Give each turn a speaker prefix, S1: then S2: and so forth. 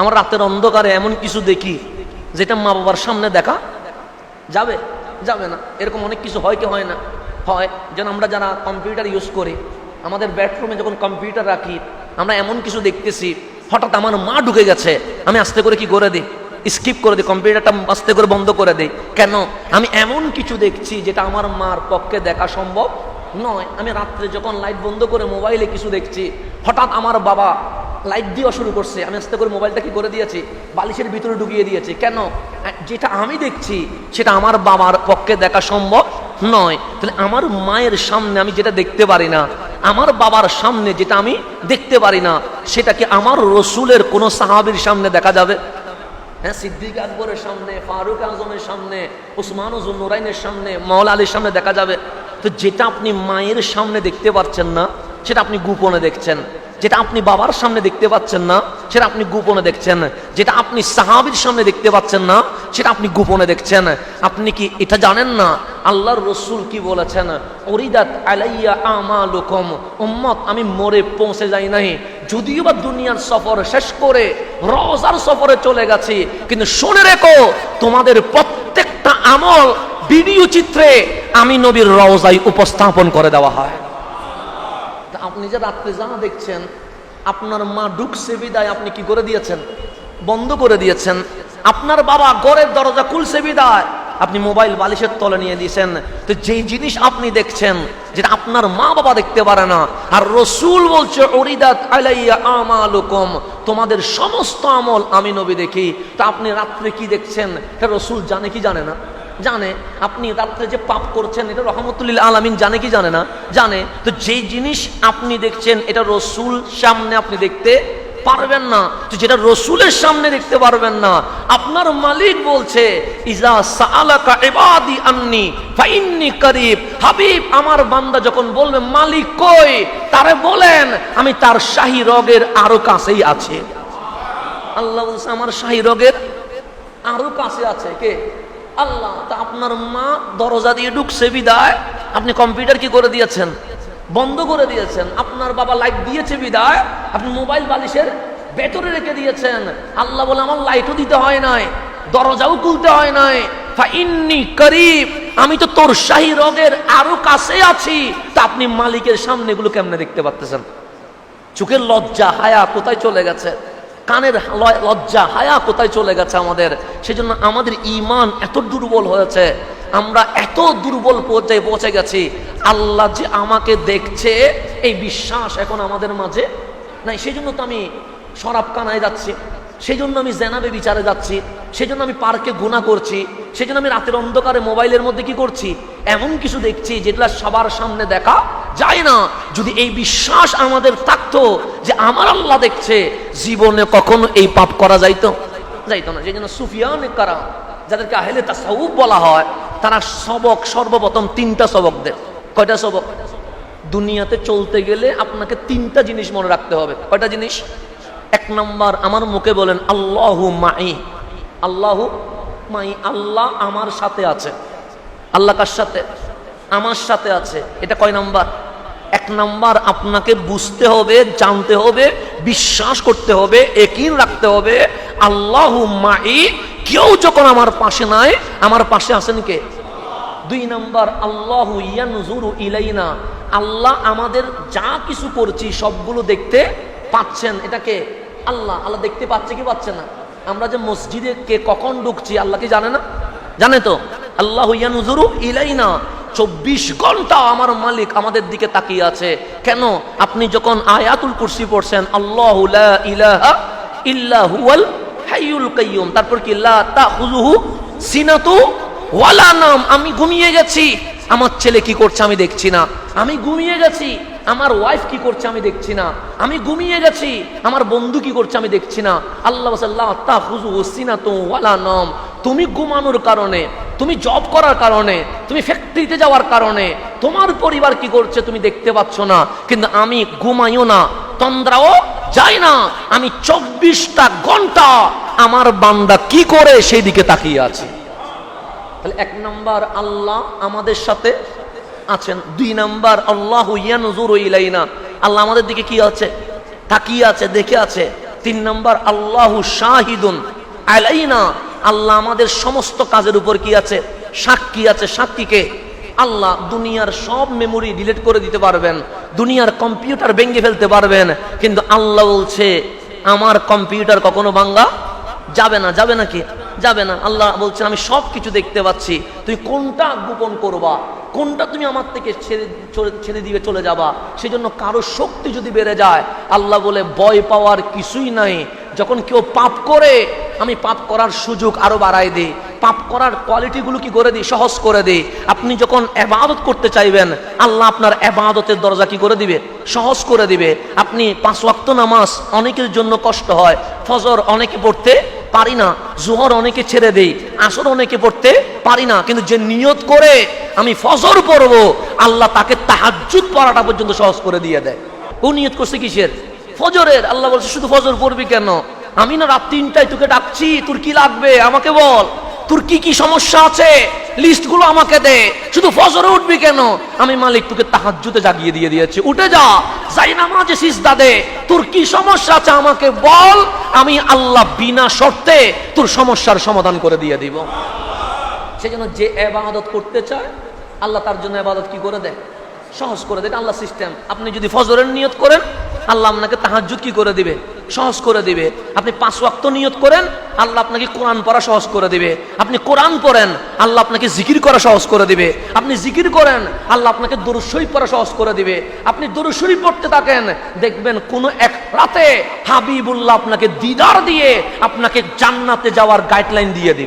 S1: আমার রাতের অন্ধকারে এমন কিছু দেখি, যেটা মা বাবার সামনে দেখা যাবে? যাবে না। এরকম অনেক কিছু হয় কি হয় না? হয়। যেন আমরা যারা কম্পিউটার ইউজ করি, আমাদের বেডরুমে যখন কম্পিউটার রাখি, আমরা এমন কিছু দেখতেছি, হঠাৎ আমার মা ঢুকে গেছে। আমি আস্তে করে কি করে দিই? স্কিপ করে দিই কম্পিউটারটা আস্তে করে বন্ধ করে দিই। কেন? আমি এমন কিছু দেখছি, যেটা আমার মার পক্ষে দেখা সম্ভব নয়। আমি রাত্রে যখন লাইট বন্ধ করে মোবাইলে কিছু দেখছি, হঠাৎ আমার বাবা লাইট দেওয়া শুরু করছে। আমি আস্তে করে মোবাইলটা কি করে দিয়েছি? বালিশের ভিতরে ঢুকিয়ে দিয়েছি। কেন? যেটা আমি দেখছি, সেটা আমার বাবার পক্ষে দেখা সম্ভব নয়। তাহলে আমার মায়ের সামনে আমি যেটা দেখতে পারি না, আমার বাবার সামনে যেটা আমি দেখতে পারি না, সেটা কি আমার রসুলের কোনো সাহাবির সামনে দেখা যাবে? হ্যাঁ সিদ্দিক আকবরের সামনে, ফারুক আজমের সামনে উসমান নুরাইনের সামনে, মাওলা আলীর সামনে দেখা যাবে। তো যেটা আপনি মায়ের সামনে দেখতে পাচ্ছেন না, সেটা আপনি গোপনে দেখছেন। যেটা আপনি বাবার সামনে দেখতে পাচ্ছেন না, সেটা আপনি গোপনে দেখছেন। যেটা আপনি সাহাবির সামনে দেখতে পাচ্ছেন না, সেটা আপনি গোপনে দেখছেন। আপনি কি এটা জানেন না? আল্লাহর রসুল কি বলেছেন? অরিদাত আলাইয়া আমালুকুম। উম্মত, আমি মরে পৌঁছে যাই নাই। যদিও বা দুনিয়ার সফর শেষ করে রওজার সফরে চলে গেছি, কিন্তু শুনে রেখো, তোমাদের প্রত্যেকটা আমল ভিডিও চিত্রে আমি নবীর রওজায় উপস্থাপন করে দেওয়া হয়। আপনি যে রাত্রে যা দেখছেন, আপনার মা ঢুকছে বিদায়, আপনি কি করে দিয়েছেন? বন্ধ করে দিয়েছেন। আপনার বাবা ঘরের দরজা খুলছে বিদায়। আপনি মোবাইল বালিশের তলে নিয়ে দিয়েছেন। তো যেই জিনিস আপনি দেখছেন, যেটা আপনার মা বাবা দেখতে পারে না, আর রসুল বলছে তোমাদের সমস্ত আমল আমি নবী দেখি। তা আপনি রাত্রে কি দেখছেন? রসুল জানে কি জানে না? জানে, আপনি রাত্রে যে পাপ করছেন, এটা রহমতুল্লিল আলামিন জানে কি জানে না? জানে। তো যেই জিনিস আপনি দেখছেন, এটা রসুল সামনে আপনি দেখতে পারবেন না। তো যেটা রসুলের সামনে দেখতে পারবেন না, আপনার মালিক বলছে, ইজা সালাকা ইবাদি আন্নি, ফাইন্নি করিব। হাবিব, আমার বান্দা যখন বলবে, মালিক কই? তারে বলেন, আমি তার শাহী রগের আরও কাছেই আছে। আল্লাহ বলছে, আমার শাহী রগের আরও কাছে আছে। কে? আল্লাহ, তা আপনার মা দরজা দিয়ে ঢুকছে বিদায়। আপনি কম্পিউটার কি করে দিয়েছেন? বন্ধ করে দিয়েছেন। আপনার বাবা লাইট দিয়েছে বিদায়। আপনি মোবাইল বালিশের ভেতরে রেখে দিয়েছেন। আল্লাহ বলে, আমার লাইটও দিতে হয় নাই, দরজাও খুলতে হয় নাই। আমি তো তোর শাহী রগের আরও কাছে আছি। তা আপনি মালিকের সামনে এগুলো কেমনে দেখতে পাচ্তেছেন চোখের লজ্জা, হায়া কোথায় চলে গেছে? কানের লজ্জা, হায়া কোথায় চলে গেছে আমাদের? সেজন্য আমাদের ইমান এত দুর্বল হয়েছে, আমরা এত দুর্বল পর্যায়ে পৌঁছে গেছি। আল্লাহ যে আমাকে দেখছে, এই বিশ্বাস এখন আমাদের মাঝে নাই। সেই জন্য তো আমি শরাব কানায় যাচ্ছি সেই জন্য আমি জেনাবে বিচারে যাচ্ছি সেই জন্য আমি পার্কে গুণা করছি সেই জন্য আমি রাতের অন্ধকারে মোবাইলের মধ্যে কি করছি? এমন কিছু দেখছি যেটা সবার সামনে দেখা যায় না। যদি এই বিশ্বাস আমাদের থাকতো যে আমার আল্লাহ দেখছে, জীবনে কখনো এই পাপ করা যাইতো? যাইতো না। সেই জন্য সুফিয়ান কারা যাদেরকে আহেলে তাসাউফ বলা হয়, তারা সবক, সর্বপ্রথম তিনটা সবক দেয়। কয়টা সবক? দুনিয়াতে চলতে গেলে আপনাকে তিনটা জিনিস মনে রাখতে হবে। কয়টা জিনিস? এক নম্বর, আমার মুখে বলেন, আল্লাহু মাই। আল্লাহু মাই, আল্লাহ আমার সাথে আছে। আল্লাহ কার সাথে? আমার সাথে আছে। এটা কয় নাম্বার? এক নাম্বার আপনাকে বুঝতে হবে, জানতে হবে, বিশ্বাস করতে হবে একিন রাখতে হবে, আল্লাহ মাই, কেউ যখন আমার পাশে নাই, আমার পাশে আছেন কে? দুই নাম্বার, আল্লাহ ইয়ানজুরু ইলাইনা, আল্লাহ আমাদের যা কিছু করছি সবগুলো দেখতে পাচ্ছেন এটাকে আল্লাহ আল্লাহ দেখতে পাচ্ছে কি পাচ্ছে না? আমরা যে মসজিদে কে কখন ঢুকছি, আল্লাহ কি জানে না? জানে তো? আল্লাহ ইয়ানজুরু ইলাইনা চব্বিশ ঘণ্টা আমার মালিক আমাদের দিকে তাকিয়ে আছে। কেন? আপনি যখন আয়াতুল কুরসি পড়ছেন, আল্লাহ ইলাহা ইল্লা হুয়াল কাইয়ুম। তারপর কি? সিনাতু ওয়ালা নাম। আমি ঘুমিয়ে গেছি। আমার ছেলে কি করছে আমি দেখছি না। আমি ঘুমিয়ে গেছি। আমার ওয়াইফ কি করছে আমি দেখছি না। আমি ঘুমিয়ে গেছি। আমার বন্ধু কি করছে আমি দেখছি না। আল্লাহ তাহুজু ওসিনা তো ওয়ালা নাম। তুমি ঘুমানোর কারণে তুমি জব করার কারণে, তুমি ফ্যাক্টরিতে যাওয়ার কারণে, তোমার পরিবার কি করছে তুমি দেখতে পাচ্ছ না, কিন্তু আমি ঘুমাইও না, তন্দ্রাও যাই না, আমি চব্বিশটা ঘণ্টা আমার বান্দা কি করে সেই দিকে তাকিয়ে আছি। তাহলে এক নম্বর আল্লাহ আমাদের সাথে আছেন, দুই নাম্বার আল্লাহ ইয়ানজুরু ইলাইনা, আল্লাহ আমাদের দিকে কি আছে? তাকিয়ে আছে, দেখে আছে। তিন নম্বর আল্লাহু শাহিদুন আলাইনা আল্লাহ আমাদের সমস্ত কাজের উপর কি আছে? সাক্ষী আছে। সাক্ষীকে আল্লাহ দুনিয়ার সব মেমোরি ডিলিট করে দিতে পারবেন। দুনিয়ার কম্পিউটার ভেঙে ফেলতে পারবেন। কিন্তু আল্লাহ বলছে, আমার কম্পিউটার কখনো ভাঙ্গা যাবে না। যাবে নাকি? যাবে না। আল্লাহ বলছেন, আমি সব কিছু দেখতে পাচ্ছি। তুমি কোনটা গোপন করবা? কোনটা তুমি আমার থেকে ছেড়ে ছেড়ে দিয়ে চলে যাবা? সেজন্য কারও শক্তি যদি বেড়ে যায়, আল্লাহ বলে, ভয় পাওয়ার কিছুই নাই। যখন কেউ পাপ করে আমি পাপ করার সুযোগ আরও বাড়াই দিই। পাপ করার কোয়ালিটিগুলো কি করে দিই? সহজ করে দিই। আপনি যখন এবাদত করতে চাইবেন, আল্লাহ আপনার এবাদতের দরজা কি করে দিবে? সহজ করে দিবে। আপনি পাঁচ ওয়াক্ত নামাজ অনেকের জন্য কষ্ট হয়। ফজর অনেকে পড়তে পারি না। জোহর অনেকে ছেড়ে দেই। আসর অনেকে পড়তে পারি না। কিন্তু যে নিয়ত করে আমি ফজর পড়ব, আল্লাহ তাকে তাহাজ্জুদ পড়াটা পর্যন্ত সহজ করে দিয়ে দেয়। ও নিয়ত করছে কিসের? ফজরের। আল্লাহ বলছে, শুধু ফজর পড়বি কেন? আমি না রাত তিনটায় তোকে ডাকছি, তোর কি লাগবে? আমাকে বল। তোর কি কি সমস্যা আছে? লিস্টগুলো আমাকে দে। শুধু ফজরে উঠবি কেন? আমি মালিক তোকে তাহাজ্জুতে জাগিয়ে দিয়ে দিয়েছি। উঠে যা। যাই নামাজে সিজদা দে। তোর কি সমস্যা আছে আমাকে বল। আমি আল্লাহ বিনা শর্তে তোর সমস্যার সমাধান করে দিয়ে দিব। সেজন্য যে এবাদত করতে চায়, আল্লাহ তার জন্য এবাদত কি করে দেয়? সহজ করে দেয়। আল্লাহ সিস্টেম আপনি যদি ফজরের নিয়ত করেন, আল্লাহ আপনাকে তাহাজ্জুদ কি করে দিবে? সহজ করে দিবে। আপনি পাঁচ ওয়াক্ত নিয়ত করেন, আল্লাহ আপনাকে কোরআন পড়া সহজ করে দিবে। আপনি কোরআন পড়েন, আল্লাহ আপনাকে জিকির করা সহজ করে দিবে। আপনি জিকির করেন, আল্লাহ আপনাকে দরুসই পড়া সহজ করে দিবে। আপনি দরুসই পড়তে থাকেন, দেখবেন কোন এক রাতে হাবিবুল্লাহ আপনাকে দিদার দিয়ে আপনাকে জান্নাতে যাওয়ার গাইডলাইন দিয়ে দিবে।